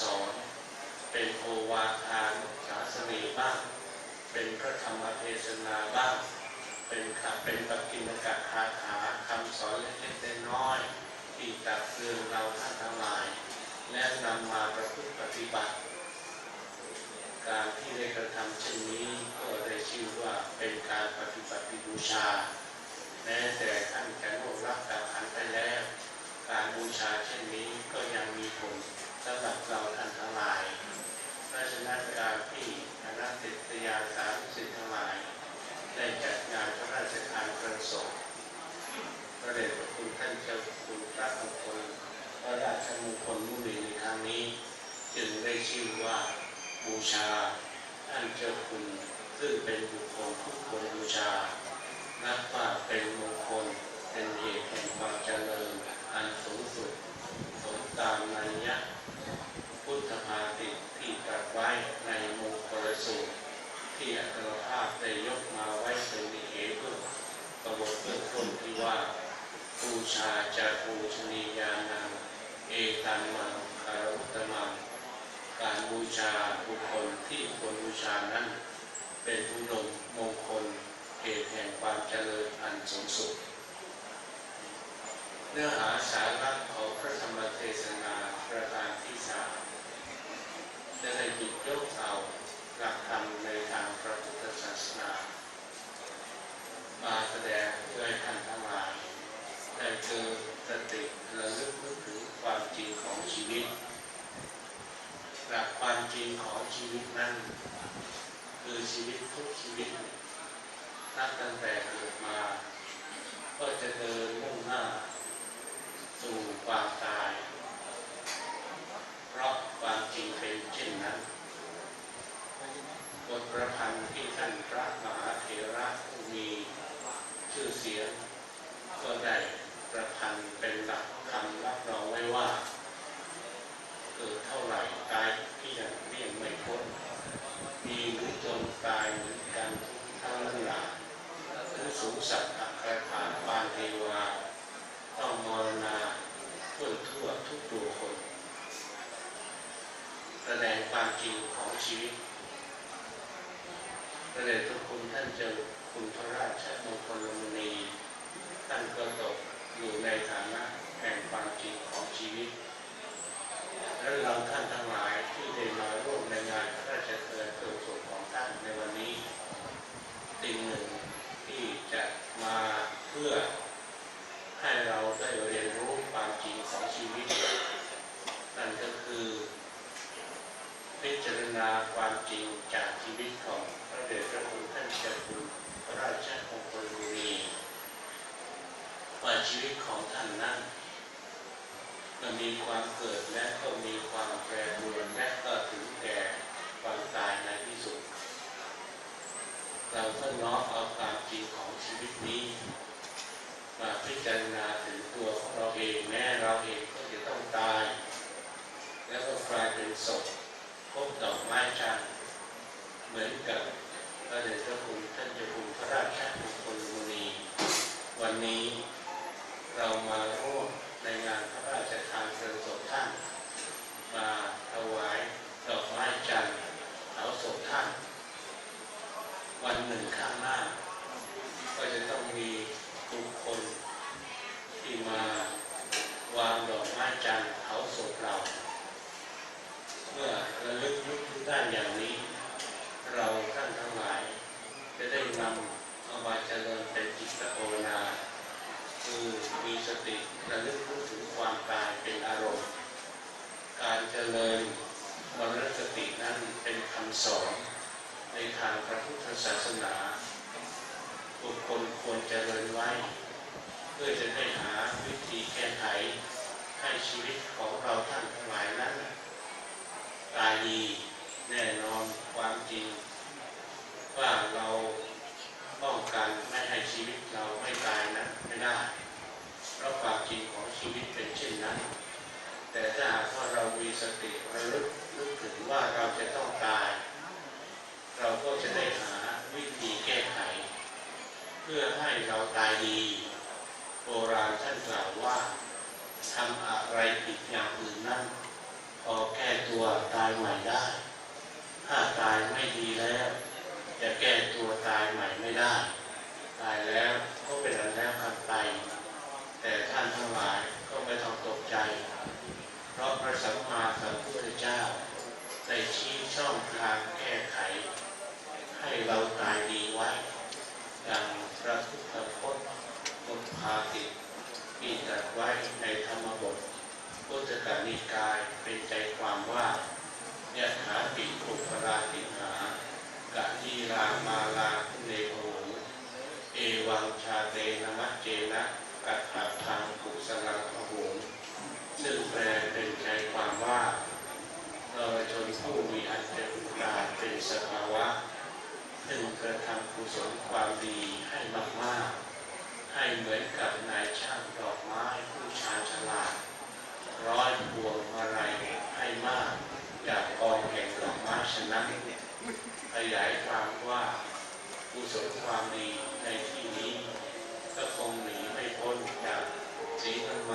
สอน เป็นโอวาทานศาสนีบ้าง เป็นพระธรรมเทศนาบ้าง เป็นคำเป็นปกิณกะคาถาคำสอนเล็กๆน้อยๆที่ตักเตือนเราท่านทั้งหลาย และนำมาประพฤติปฏิบัติ การที่ได้กระทำเช่นนี้ก็ได้ชื่อว่าเป็นการปฏิบัติบูชาแม้แต่ท่านจะล่วงรับดาวขันไปแล้วการบูชาเช่นนี้ก็ยังมีผล สำหรับเราท่านทั้งหลายเพราะฉะนั้นเวลาที่คณะศิษยาสามสิทธิ์ทั้งหลาย ได้จัดงานพระราชทานเพลิงศพพระเดชพระคุณท่านเจ้าคุณพระมงคลพระราชมงคลมุนีในครั้งนี้ จึงได้ชื่อว่าบูชาท่านเจ้าคุณซึ่งเป็นบุคคลผู้ควรบูชา นับว่าเป็นมงคลเป็นเหตุแห่งความเจริญอันสูงสุด สมตามนัยยะพุทธภาติที่ตรัสไว้ในมงคลสูตร ที่อัตถภาพได้ยกมาไว้เป็นนิเหตุประบทเบื้องต้นที่ว่าบูชาจะปูชนียานัง เอตันมังคารุตมังการบูชาบุคคลที่ควรบูชานั้น เป็นอุดมมงคลเหตุแห่งความเจริญอันสูงสุด เนื้อหาสาระของพระธรรมเทศนาประการที่สามจะได้หยิบยกเอาหลักธรรมในทางพระพุทธศาสนา มาแสดงเพื่อให้ท่านทั้งหลายได้เจอ สติระลึกนึกถึงความจริงของชีวิต หลักความจริงของชีวิตนั้น คือชีวิตทุกชีวิตนับตั้งแต่เกิดมา ก็จะเดินมุ่งหน้า สู่ความตาย เพราะความจริงเป็นเช่นนั้นบทประพันธ์ที่ท่านพระมหาเถระผู้มีชื่อเสียง ก็ได้ประพันธ์เป็นหลักคำรับรองไว้ว่า เกิดเท่าไหร่ตายเพียงเรียงไม่พ้น มีหรือจนตายเหมือนกันทุกทั้งนั้นหลายหรือสูงสัตว์อัครฐานปานเทวา ต้องมรณาทั่วทั่วทุกตัวคน แสดงความจริงของชีวิตพ ระเดชพระคุณท่านเจ้าคุณพระราชมงคลมณีท่านก็ตกอยู่ในฐานะแห่งความจริงของชีวิต และเราท่านทั้งหลายที่ได้มาร่วมในงานพระราชทานเพลิงศพของท่านในวันนี้สิ่งหนึ่งที่จะมาเพื่อให้เราได้เรียนรู้ความจริงของชีวิตนั่นก็คือ พิจารณาความจริงจากชีวิตของพระเดชพระคุณท่านเจ้าคุณพระราชมงคลบุรีว่าชีวิตของท่านนั้นมันมีความเกิดและก็มีความแปรปรวนและก็ถึงแก่ความตายในที่สุด เราต้องน้อมเอาความจริงของชีวิตนี้ มาพิจารณาถึงตัวของเราเองแม้เราเองก็จะต้องตาย แล้วก็กลายเป็นศพ พบดอกไม้จันเหมือนกับพระเดชพระคุณท่านเจ้าคุณพระราชมงคลมุนี วันนี้เรามาร่วมในงานพระราชทานเพลิงศพท่าน มาถวายดอกไม้จันทร์เผาศพท่าน วันหนึ่งข้างหน้า ก็จะต้องมีบุคคลที่มาวางดอกไม้จันทร์เผาศพเรา เมื่อระลึกนึกถึงด้านอย่างนี้ เราท่านทั้งหลาย จะได้นำเอามาเจริญเป็นจิตภาวนา คือมีสติระลึกรู้ถึงความตายเป็นอารมณ์ การเจริญมรณสตินั้นเป็นคำสอน ในทางพระพุทธศาสนา บุ คคลควรเจริญไว้ เพื่อจะได้หาวิธีแก้ไขให้ชีวิตของเราท่านทั้งหลายนั้นตายดีแน่นอนความจริง ว่าเราป้องกันไม่ให้ชีวิตเราไม่ตายนั้นไม่ได้เพราะความจริงของชีวิตเป็นเช่นนั้น แต่ถ้าหากว่าเรามีสติระลึกนึกถึงว่าเราจะต้องตาย เราก็จะได้หาวิธีแก้ไข พื่อให้เราตายดี โบราณท่านกล่าวว่าทำอะไรผิดอย่างอื่นนั้นพอแก้ตัวตายใหม่ได้ ถ้าตายไม่ดีแล้ว จะแก้ตัวตายใหม่ไม่ได้ ตายแล้วก็เป็นอันแล้วกันไป แต่ท่านทั้งหลายก็ไม่ต้องตกใจ เพราะพระสัมมาสัมพุทธเจ้าได้ชี้ช่องทางแก้ไข ให้เราตายดีไว้ อย่างพระพุทธพจน์บทพาติที่ตรัส ไว้ในธรรมบทพุทธกานิกายเป็นใจความว่ายะถาติปุปราติหากะยีรามาลาเนโหเอวังชาเตนะมัจเจนะกัตถะทางกุสลังพะหงซึ่งแปลเป็นใจความว่าเราชนผู้มีอันเป็นกาเป็นสภาวะพึงกระทำกุศลความดีให้มากๆ ให้เหมือนกับนายช่างดอกไม้ ร้อยพวงมาลัยให้มาก จากกองแห่งดอกไม้ชนะขยายความว่ากุศลความดีในที่นี้ ก็คงหนีไม่พ้นจากสีทำไม